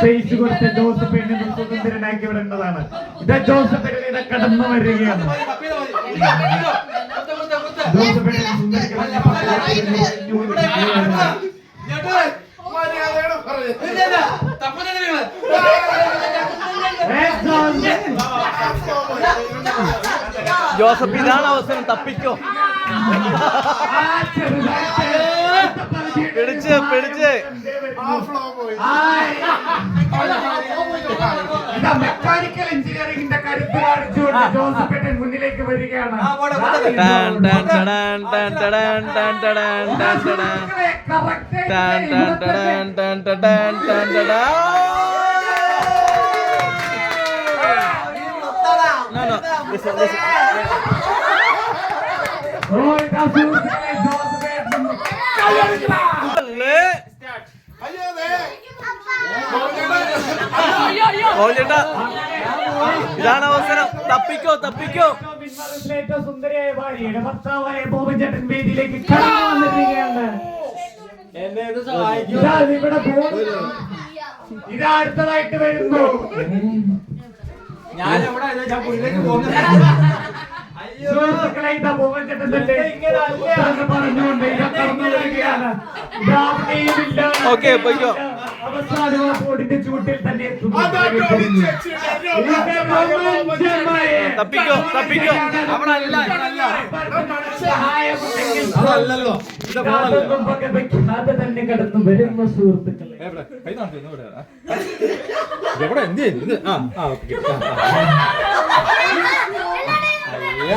Space കൊടുത്ത് ജോസഫിനെ സുന്ദരനാക്കി വിടേണ്ടതാണ്. ഇത് ജോസഫിനെ കടന്നു വരികയാണ്. ജോസഫ് ഇതാണ് അവസരം തപ്പിക്കോ. പിടിച്ച് പിടിച്ച് മെക്കാനിക്കൽ എഞ്ചിനീയറിംഗിന്റെ കരുത്ത് കാണിച്ചുകൊണ്ട് ജോസഫേട്ടൻ മുന്നിലേക്ക് വരികയാണ് ടാൻ ടാൻ ടടാൻ ടാൻ ടടാൻ മോഹൻചേട്ടാ, ഇതാണ് അവസരം തപ്പിക്കോ തപ്പിക്കോ ഏറ്റവും സുന്ദരിയായ ഭാര്യയുടെ ഭർത്താവായ ബോബൻ ചേട്ടൻ വേദിയിലേക്ക് കടന്നു വന്നിരിക്കുകയാണ് ഇതാ ഇവിടെ. ഇതാ അടുത്തതായിട്ട് വരുന്നു സുഹൃത്തുക്കളെ ഇതാ ബോബൻ ചേട്ടൻ തന്നെ ഉത്തരം പറഞ്ഞുകൊണ്ട് ഇതാ കടന്നു വരികയാണ് ഇതാ അവിടെയുമില്ല. ഓക്കേ, പൊയ്ക്കോ. അവസാനം ബോർഡിന്റെ ചൂട്ടിൽ തന്നെ തപ്പിക്കോ തപ്പിക്കോ. അതല്ലല്ലോ യാതൊന്നും വകവയ്ക്കാതെ തന്നെ കടന്നു വരുന്ന സുഹൃത്തുക്കളെ. എവിടെ എന്ത് ഇത് ആ ആ ഓക്കെ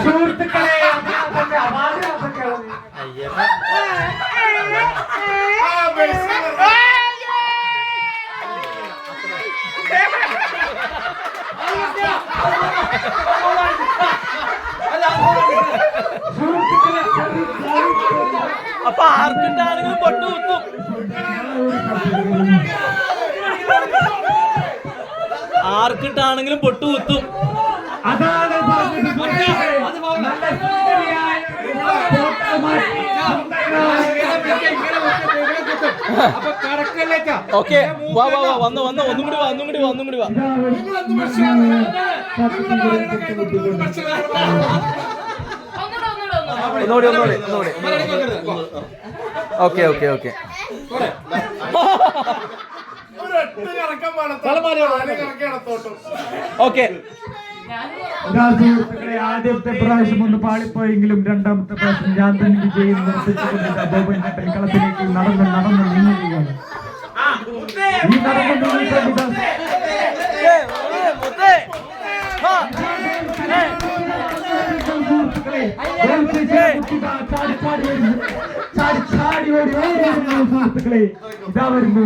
സുഹൃത്തുക്കളെ അതിനകത്തെ അപാരമൊക്കെ സുഹൃത്തുക്കളെ ചെറുതായിട്ട് അപ്പൊ ആർക്കുണ്ടാണെങ്കിലും പൊട്ടു കുത്തും ആർക്കിട്ടാണെങ്കിലും പൊട്ടു കുത്തും അതാണ് ഓക്കെ വാ വാ വാ വന്ന് വന്ന് ഒന്നും കൂടി വാ ഒന്നും കൂടി വാ ഒന്നും കൂടി വാ ഒന്നുകൂടി ഒന്നുകൂടി ഒന്നുകൂടി. Okay okay okay. ആദ്യത്തെ പ്രാവശ്യം ഒന്ന് പാളിപ്പോയെങ്കിലും രണ്ടാമത്തെ പ്രാവശ്യം ഞാൻ തന്നെ വിജയം നിർദ്ദേശിച്ചുകൊണ്ട് ഇതാ ബോബൻ ചേട്ടൻ കളത്തിലേക്ക് നടന്ന് നടന്ന് നീങ്ങുകയാണ്. ഈ നടന്ന് ഇതാ വരുന്നു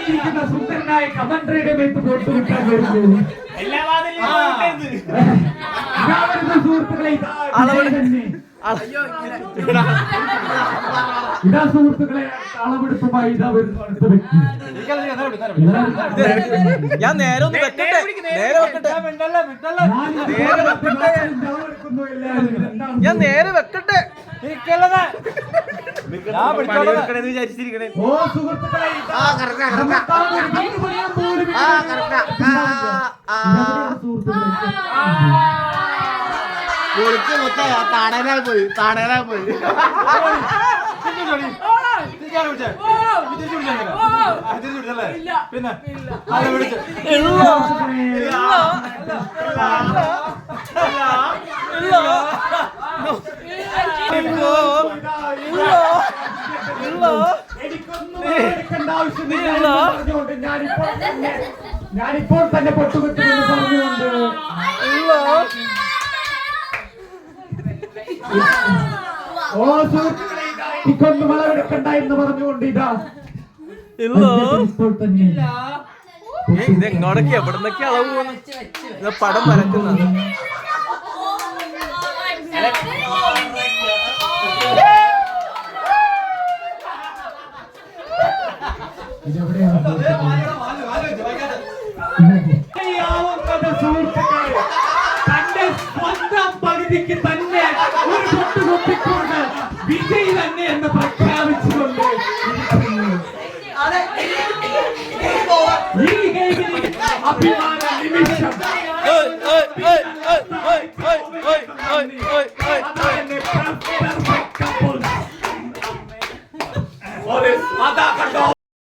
ഇരിക്കുന്ന സുന്ദരനായ കമൻട്രിയുടെ മേത്ത് പോട്ട് വിട്ടാൻ വരുന്നു ഇതാ വരുന്നു സുഹൃത്തുക്കളെ ഇതാ അയ്യോ തന്നെ. ഇതാ സുഹൃത്തുക്കളെ അളവെടുപ്പുമായി ഇതാ വരുന്നു അടുത്ത വ്യക്തി. ഞാൻ നേരെ ഒന്ന് വെക്കട്ടെ? നേരെ വെക്കട്ടെ? ഞാൻ നേരെ വെക്കട്ടെ? ഓ സുഹൃത്തുക്കളെ സുഹൃത്തുക്കളെ? താടനായി പോയി താടനായി പോയി. പിന്നെ? എനിക്കൊന്നും ആവശ്യമില്ല. ഞാനിപ്പോൾ തന്നെ ഞാനിപ്പോൾ തന്നെ പൊട്ടുകുത്തുമെന്ന് പറഞ്ഞുകൊണ്ട്. ഇല്ല. ഓ സുഹൃത്തുക്കളെ എനിക്കൊന്നും വളവെടുക്കണ്ട എന്ന് പറഞ്ഞുകൊണ്ട് ഇതാ. ഇല്ല. ഇപ്പോൾ തന്നെ ഏയ്, ഇത് എങ്ങോടൊക്കെ എവിടുന്നൊക്കെ അളവ് പോകുന്നു ഇത് പടം വരക്കുന്ന ഇതെവിടെയാണ്? അറിയാവുന്നത് സുഹൃത്തുക്കളെ തന്റെ സ്വന്തം പകുതിക്ക് തന്നെ ഒരു പൊട്ട് കൊത്തിക്കൊണ്ട് വിജയ്